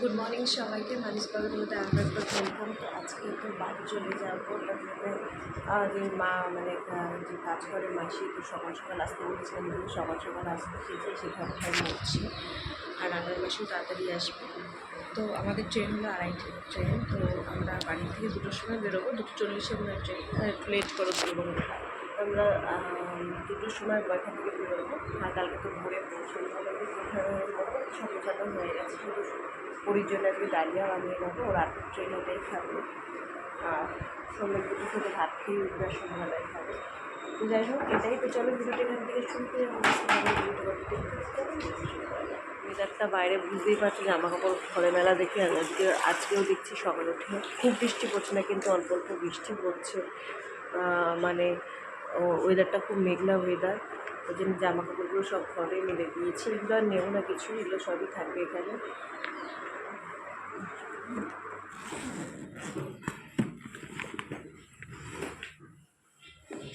Good morning সবাইকে। মানিস বাগের মধ্যে আরও একবার ওয়েলকাম তো আজকে একটু বাড়ি চলে যাব। যে মা মানে যে কাজ করে মাসি তো সকাল সকাল আসতে বলেছিলাম সকাল সকাল আসতে খেয়েছে সেখানে টাইম হচ্ছে আর রান্নার মাসিও তাড়াতাড়ি আসবে। তো আমাদের ট্রেন হলো আড়াইটে। ট্রেন, তো আমরা বাড়ি থেকে দুটোর সময় বেরোবো। দুটো চল্লিশে মনে হয় ট্রেন একটু লেট করে বেরোবো। আমরা দুটোর সময় বয়খা থেকে বেরোবো আর কালকে তো ভোরে পৌঁছানো হবে সব হয়ে গেছে। শুধু পুরীর জন্য আজকে ডালিয়া বানিয়ে নেব রাতের ট্রেন ওটাই খাবে। আর সন্ধ্যের দুটো থেকে ভাত খেয়ে উঠবে আর সন্ধ্যাবেলায় খাবে। তো যাই হোক, এটাই তো চলো, ভিডিওটা এখান থেকে শুরু করে। বাইরে বুঝতেই পারছি জামা কাপড় ঘরে মেলা দেখে আজকে, আজকেও দেখছি সকালে উঠে। খুব বৃষ্টি পড়ছে না, কিন্তু অল্প অল্প বৃষ্টি পড়ছে। মানে ওয়েদারটা খুব মেঘলা ওয়েদার ওই জন্য জামা কাপড়গুলো সব ঘরে মেলে দিয়েছি। এগুলো আর নেব না কিছু এগুলো সবই থাকবে এখানে।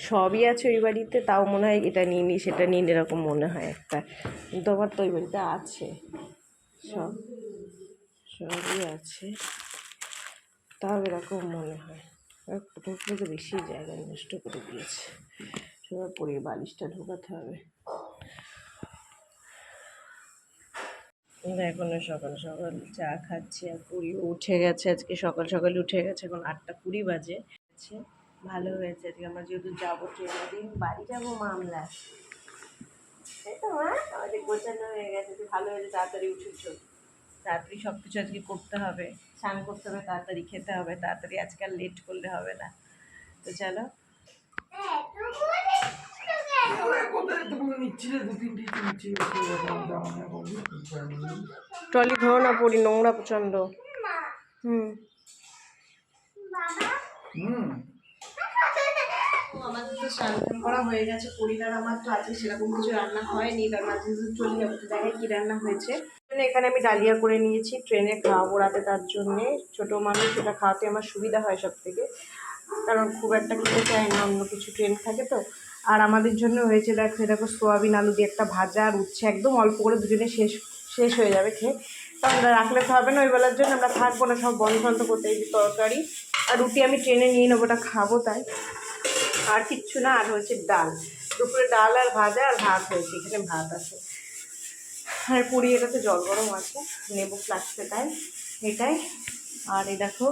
সবই আছে ওই বাড়িতে, তাও মনে হয় এটা নিয়ে নি, সেটা নিয়ে এরকম মনে হয় একটা। কিন্তু আমার তো ওই বাড়িতে আছে। সব, সবই আছে। তাও এরকম মনে হয়। কোথাও কোথাও তো বেশি জায়গা নষ্ট করে দিয়েছে। সবার পরে বালিশটা ঢোকাতে হবে। এখনও সকাল সকাল চা খাচ্ছি আর পুরীও উঠে গেছে। আজকে সকাল সকাল উঠে গেছে, এখন আটটা কুড়ি বাজে। আছে ভালো হয়েছে। আজকে আমরা যেহেতু যাব ট্রেনে দিন বাড়ি যাব মামলা। তাই তো, মা? আমাদের গোছানো হয়ে গেছে। ভালো হয়েছে, তাড়াতাড়ি উঠেছো। তাড়াতাড়ি সব কিছু আজকে করতে হবে। স্নান করতে হবে তাড়াতাড়ি খেতে হবে তাড়াতাড়ি আজকাল লেট করলে হবে না। তো চলো। ট্রলি ধরো না পড়ি নোংরা প্রচণ্ড। হুম। আমাদের তো স্নান করা হয়ে গেছে পরিবার আমার তো আজকে সেরকম কিছু রান্না হয়নি কারণ আজকে চলে যাব তো দেখাই কী রান্না হয়েছে। এখানে আমি ডালিয়া করে নিয়েছি। ট্রেনে খাওয়াবো রাতে তার জন্যে। ছোটো মানুষ সেটা খাওয়াতে আমার সুবিধা হয় সব থেকে কারণ খুব একটা খেতে চায় না, অন্য কিছু ট্রেন থাকে তো। আর আমাদের জন্য হয়েছে, দেখো দেখো সোয়াবিন, আলু দিয়ে একটা ভাজা আর উচ্ছে। একদম অল্প করে দুজনে শেষ শেষ হয়ে যাবে খেয়ে। তো আমরা রাখলে তো হবে না, ওই বেলার জন্য আমরা থাকব না, সব বন্ধ বন্ধ করতে এই তরকারি। আর রুটি আমি ট্রেনে নিয়ে নেব, ওটা খাব তাই। আর কিচ্ছু না, আর হচ্ছে ডাল। দুপুরে ডাল আর ভাজা আর ভাত হয়েছে, এখানে ভাত আছে। আর পুরি এটাতে জল গরম আছে, নেব তাই, এটাই। আর এই দেখো,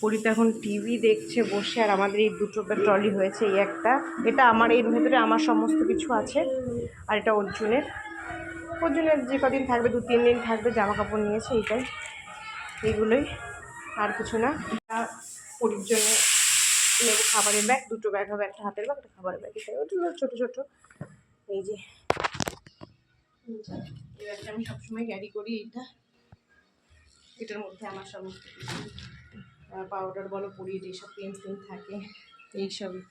পুরীতে এখন টিভি দেখছে, বসে, আর আমাদের এই দুটো ট্রলি হয়েছে, এই একটা। এটা আমার, এর ভেতরে আমার সমস্ত কিছু আছে, আর এটা অর্জুনের। অর্জুনের যে কদিন থাকবে, দু তিন দিন থাকবে জামা কাপড় নিয়েছে, এইটাই। এইগুলোই, আর কিছু না। পুরীর জন্য নেব খাবারের ব্যাগ দুটো ব্যাগ হবে একটা হাতের ব্যাগ একটা খাবারের ব্যাগ এটাই। ছোটো ছোটো। এই যে এই ব্যাগটা আমি সবসময় ক্যারি করি, এইটা। এটার মধ্যে আমার সমস্ত পাউডার বলো পরি যেসব পেন টেন থাকে, এইসবই।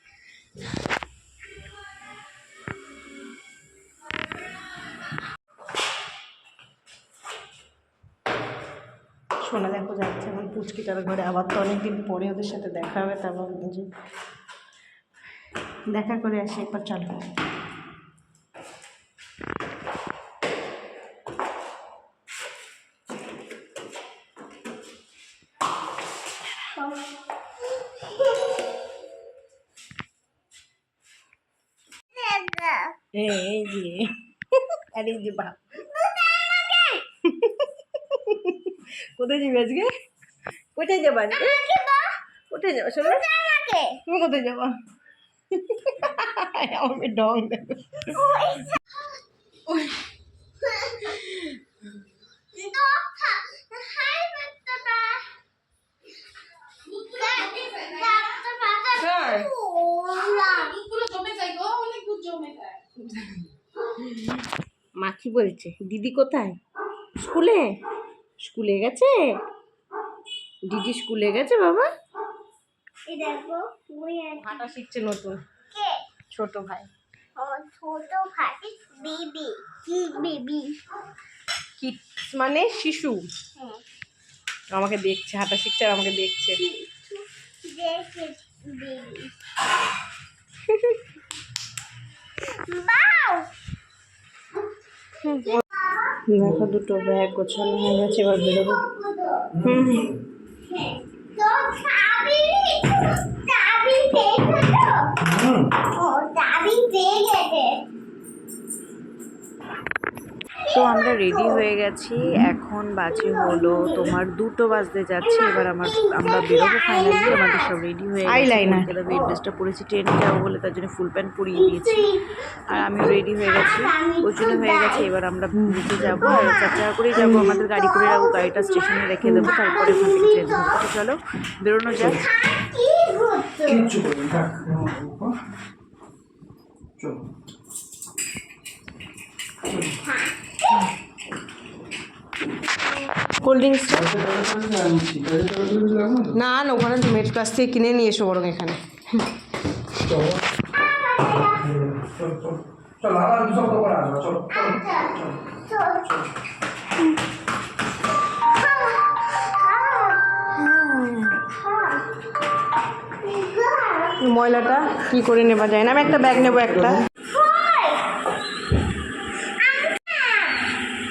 শোনা দেখো যাচ্ছে এখন পুচকিটার ঘরে, আবার তো অনেকদিন পরে ওদের সাথে দেখা হবে, তারপর দেখা করে আসি, একবার চলো। এই যে আরে যে কোথায় যাবি আজকে? কোথায় যাব কোথায় যাব? শোনো। তুমি কোথায় যাব? আমার ডং কি বলছে? দিদি কোথায়? স্কুলে? স্কুলে গেছে? দিদি স্কুলে গেছে বাবা? হাঁটা শিখছে নতুন। ছোট ভাই। ছোট ভাই। বিবি। কি বিবি? কিডস মানে শিশু। আমাকে দেখছে হাঁটা শিখছে আর আমাকে দেখছে। দেখে বিবি দেখো দুটো ব্যাগ গোছানো হয়ে গেছে এবার বেরোবো। হুম। তো আমরা রেডি হয়ে গেছি। এখন বাজে হলো তোমার দুটো বাজতে যাচ্ছে। এবার আমার আমরা বেরোবো ফাইনালি আমাদের সব রেডি হয়ে গেছে। এই ড্রেসটা পরেছি। ট্রেনে যাব বলে তার জন্য ফুল প্যান্ট পরিয়ে দিয়েছি। আর আমিও রেডি হয়ে গেছি। ওই জন্য হয়ে গেছে। এবার আমরা নিচে যাব। আর চার চাকা করেই যাব। আমাদের গাড়ি করে যাব। গাড়িটা স্টেশনে রেখে দেবো। তারপরে ওখান থেকে ট্রেন ধরবো। চলো বেরোনো যাক। চলো। কোল্ড তো? না না ওখানে মেট কাছ থেকে কিনে নিয়ে এসো বরং এখানে ময়লাটা কি করে নেওয়া যায় না আমি একটা ব্যাগ নেব একটা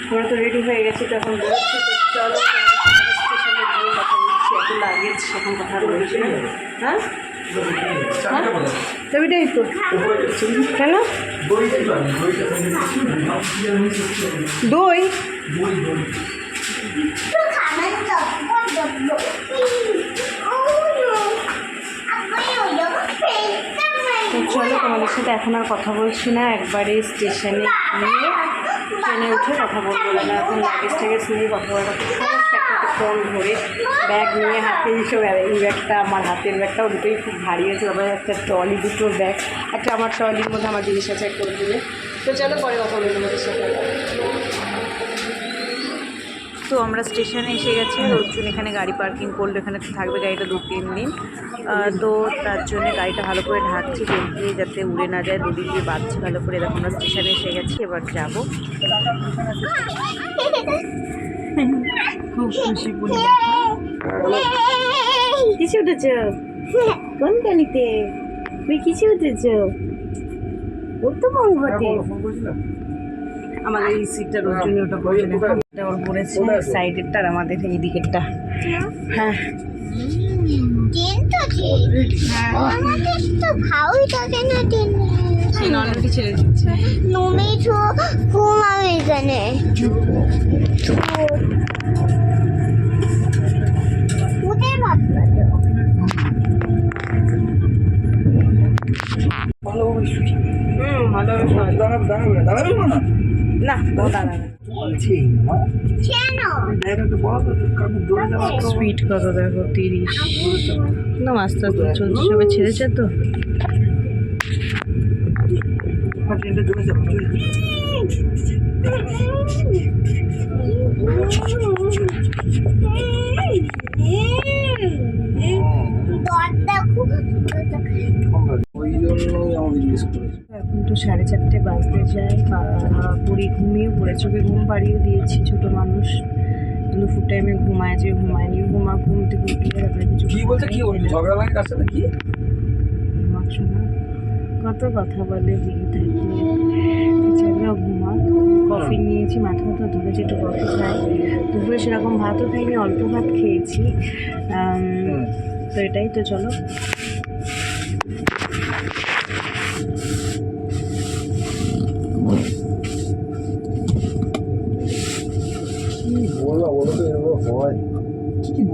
আমরা তো রেডি হয়ে গেছি তখন বেরোচ্ছি তো চলো কথা বলছি এত লাগেজ কথা বলছি হ্যাঁ? বলো ছবিটাই তো কেন? দই। তোমাদের সাথে এখন আর কথা বলছি না, একবারে স্টেশনে গিয়ে ট্রেনে উঠে কথা বলব না। এখন লাগেজ টাগেজ নিয়ে কথা বলা ফোন ধরে ব্যাগ নিয়ে হাতে এইসব এই ব্যাগটা আমার হাতের ব্যাগটা দুটোই খুব ভারী আছে। তারপরে একটা ট্রলি দুটো ব্যাগ একটা আমার ট্রলির মধ্যে আমার জিনিস আছে, একটা দিলে তো চলো পরে কথা বলব তোমাদের সাথে। তো আমরা স্টেশনে এসে গেছি অর্জুন এখানে গাড়ি পার্কিং করল এখানে থাকবে গাড়িটা দু তিন দিন। তো তার জন্য গাড়িটা ভালো করে ঢাকছি তেল দিয়ে যাতে উড়ে না যায় দড়ি দিয়ে বাঁধছি ভালো করে। দেখো আমরা স্টেশনে এসে গেছি এবার যাব। খুব খুশি কিসে উঠেছ? কোন গাড়িতে তুই কিসে উঠেছ? ও তো ফোন করেছিলাম আমাদের এই সিটটার ওর জন্য ওটা পড়েছে না এটা ওর পড়েছে, সাইডেরটা আর আমাদের এই দিকেরটা। হ্যাঁ। এখানে ভালো দাঁড়াবে না দাঁড়াবে না না তো স্পিড কত দেখো তিরিশ। না আস্তে আস্তে চলছে সবে ছেড়েছে তো। দরটা খুব সাড়ে চারটে বাজতে যায় পুরী ঘুমিয়ে পড়ে চোখে ঘুম পাড়িয়ে দিয়েছি ছোটো মানুষ। দুপুর টাইমে ঘুমায় যে ঘুমায়নি ঘুমা ঘুম থেকে উঠে তারপরে কিছু কি বলতে কি বলছে ঝগড়া লাগে কার সাথে? কি? কত কথা বলে দিকে থাকে। ছেলেও ঘুমাক। কফি নিয়েছি মাথা মাথা ধরেছে একটু কফি খাই। দুপুরে সেরকম ভাতও খাইনি অল্প ভাত খেয়েছি। তো এটাই তো চলো।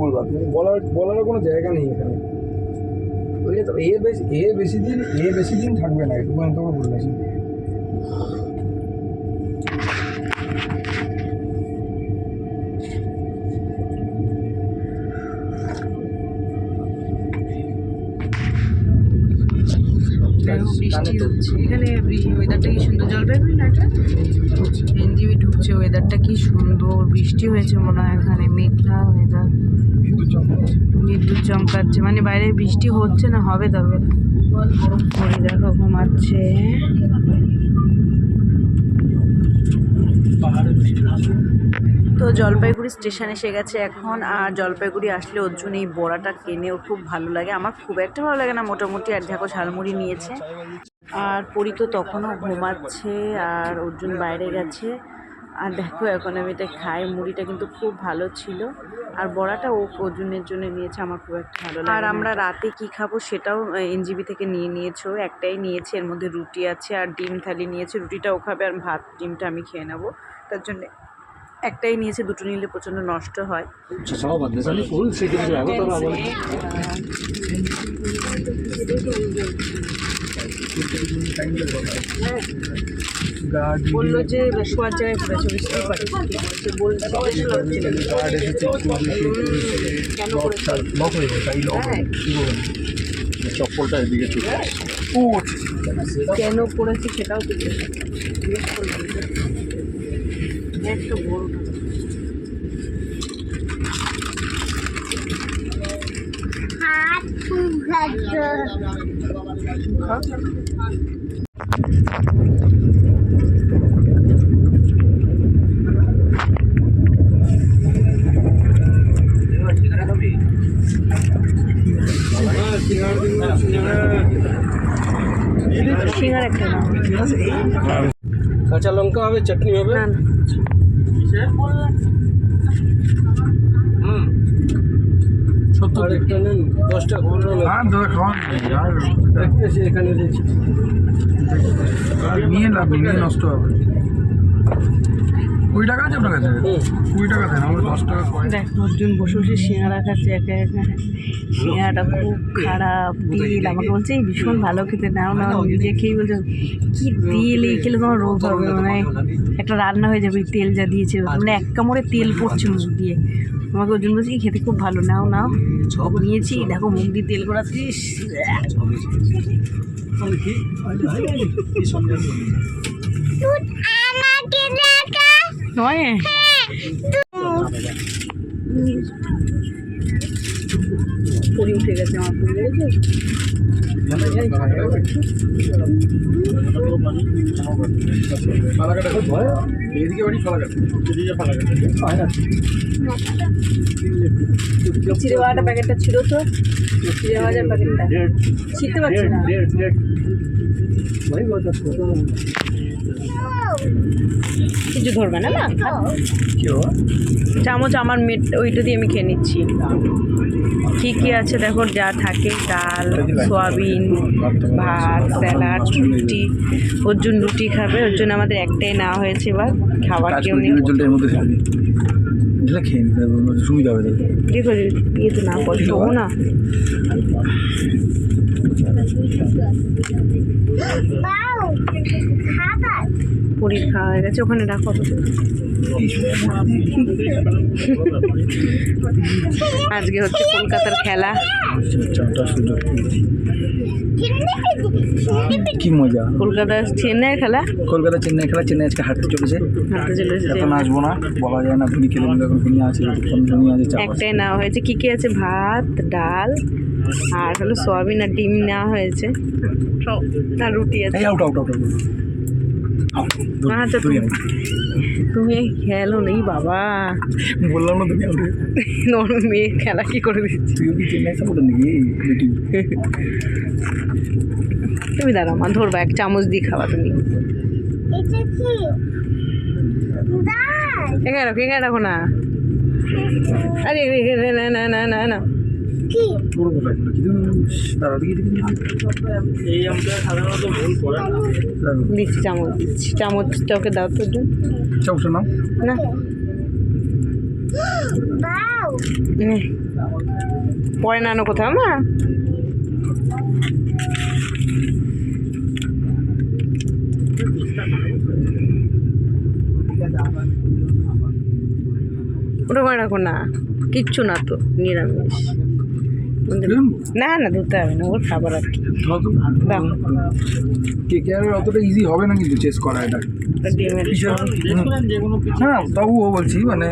বলবা? বলার, বলারও কোনো জায়গা নেই এখানে। ওই তো, এ বেশি এ বেশি দিন, এ বেশি দিন থাকবে না একটু আমি তোমাকে বলেছি বৃষ্টি হচ্ছে। এখানে ওয়েদারটা কি সুন্দর? জলপাইগুড়ি না এটা? এনজিবি ঢুকছে ওয়েদারটা কি সুন্দর? বৃষ্টি হয়েছে মনে হয় এখানে মেঘলা ওয়েদার বিদ্যুৎ চমকাচ্ছে। মানে বাইরে বৃষ্টি হচ্ছে না হবে তবে। দেখো ঘুমাচ্ছে। তো জলপাইগুড়ি স্টেশন এসে গেছে এখন আর জলপাইগুড়ি আসলে অর্জুন এই বড়াটা কেনে কেনেও খুব ভালো লাগে। আমার খুব একটা ভালো লাগে না মোটামুটি আর দেখো ঝালমুড়ি নিয়েছে। আর পরি তো তখনও ঘুমাচ্ছে আর অর্জুন বাইরে গেছে। আর দেখো এখন আমি এটা খাই মুড়িটা কিন্তু খুব ভালো ছিল। আর বড়াটা ও ওজনের জন্য নিয়েছে আমার খুব একটা ভালো লাগে আর আমরা রাতে কি খাব সেটাও এনজিবি থেকে নিয়ে নিয়েছো একটাই নিয়েছে এর মধ্যে রুটি আছে আর ডিম থালি নিয়েছে রুটিটা ও খাবে আর ভাত ডিমটা আমি খেয়ে নেব তার জন্য। একটাই নিয়েছে দুটো নিলে প্রচণ্ড নষ্ট হয়। বলল যে শোয়ার জায়গায় পড়েছে বুঝতেই পারি হয়ে হ্যাঁ। চপ্পলটা এদিকে কেন করেছে সেটাও তো জিজ্ঞেস করলাম একটা বড় না। হাত ফুগাচ্ছ সিঙ্গার একটা না কাঁচা লঙ্কা হবে চাটনি হবে না না আর একটা নেন দশটা এখানে নিয়ে লাভ নেই নষ্ট হবে। কুড়ি টাকা আছে আপনার কাছে? কুড়ি টাকা দেন আমরা দশ টাকা দেখ অর্জুন বসে বসে সিঙ্গারা খাচ্ছে একা একা। সিঙ্গারাটা খুব খারাপ তেল আমাকে বলছে ভীষণ ভালো খেতে নাও না নিজে খেয়েই বলছে কি তেল এই খেলে তোমার রোগ হবে? মানে একটা রান্না হয়ে যাবে তেল যা দিয়েছে। মানে এক কামড়ে তেল পড়ছে মুখ দিয়ে। আমাকে অর্জুন বলছে "কি খেতে খুব ভালো? নাও নাও। সব নিয়েছি দেখো মুখ দিয়ে তেল করাচ্ছিস দেখা নয়? উঠে গেছে আমার চিড়ে প্যাকেটটা ছিল তো। চিড়ে প্যাকেটটা। ছিঁড়তে পারছি না। কিছু ধরবে না না? চামচ আমার মেট ওইটা দিয়ে আমি খেয়ে নিচ্ছি। কী কী আছে দেখো যা থাকে ডাল সয়াবিন ভাত স্যালাড রুটি। ওর জন্য রুটি খাবে। ওর জন্য আমাদের একটাই নেওয়া হয়েছে এবার খাবার কেউ নেই। খেয়ে নিতে হবে সুবিধা হবে তাহলে। কি ইয়ে তো না পরে না। খাওয়া হয়ে গেছে ওখানে রাখো আজকে হচ্ছে কলকাতার খেলা। কি মজা? কলকাতার চেন্নাইয়ের খেলা? কলকাতা চেন্নাই খেলা চেন্নাই আজকে হাঁটতে চলেছে। হাঁটতে এখন আসব না বলা যায় না ভুনি খেলে এখন ভুনি আছে ভুনি আছে একটাই নেওয়া হয়েছে কী কী আছে? ভাত ডাল আর হলো সয়াবিন আর ডিম নেওয়া হয়েছে। আর রুটি আছে। আউট আউট আউট তুমি- তুমি খেলো নেই বাবা। বললাম না তুমি আউট তোমার মেয়ে খেলা কি করে দিচ্ছি? তুইও কি চেন্নাই সাপোর্টার নাকি? তুমি দাঁড়াও মা ধরবা এক চামচ দিয়ে খাওয়া তুমি। এখানে রাখো এখানে রাখো না। আরে না না না না না দিচ্ছি চামচ দিচ্ছি চামচটা ওকে দাও তো। চামচটা নাও না। পরে নানো কোথাও না ওটা করে রাখো না কিচ্ছু না তো নিরামিষ। না না ধুতে হবে না ওর খাবার আর কি। দাও। কে কে আর অতটা ইজি হবে না কিন্তু চেস করা এটা। হ্যাঁ তবুও বলছি মানে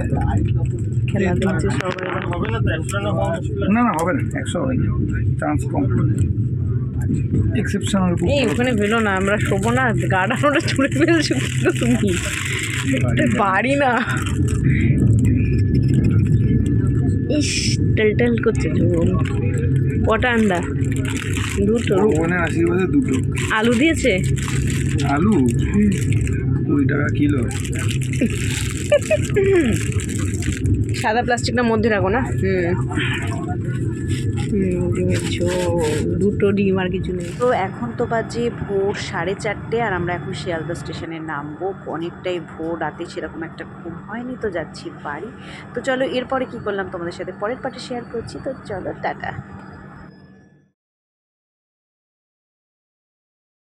খেলা হবে না না না হবে না একশো হবে। চান্স কম। এক্সেপশনাল এই ওখানে ভেলো না আমরা শোবো না গার্ডান ওটা ছুঁড়ে ফেলছো কিন্তু তুমি। বাড়ি না। ইস টেল টেল করছে কটা আন্ডা দুটো। ভগবানের আশীর্বাদে দুটো। আলু দিয়েছে? আলু? কুড়ি টাকা কিলো। সাদা প্লাস্টিকটা মধ্যে রাখো না? হুম। হুম ডিমের ঝোল দুটো ডিম আর কিছু নেই। তো এখন তো বাজে ভোর সাড়ে চারটে আর আমরা এখন শিয়ালদা স্টেশনে নামবো। অনেকটাই ভোর রাতে সেরকম একটা ঘুম হয়নি তো যাচ্ছি বাড়ি। তো চলো এরপরে কি করলাম তোমাদের সাথে? পরের পার্টে শেয়ার করছি। তো চলো টাটা।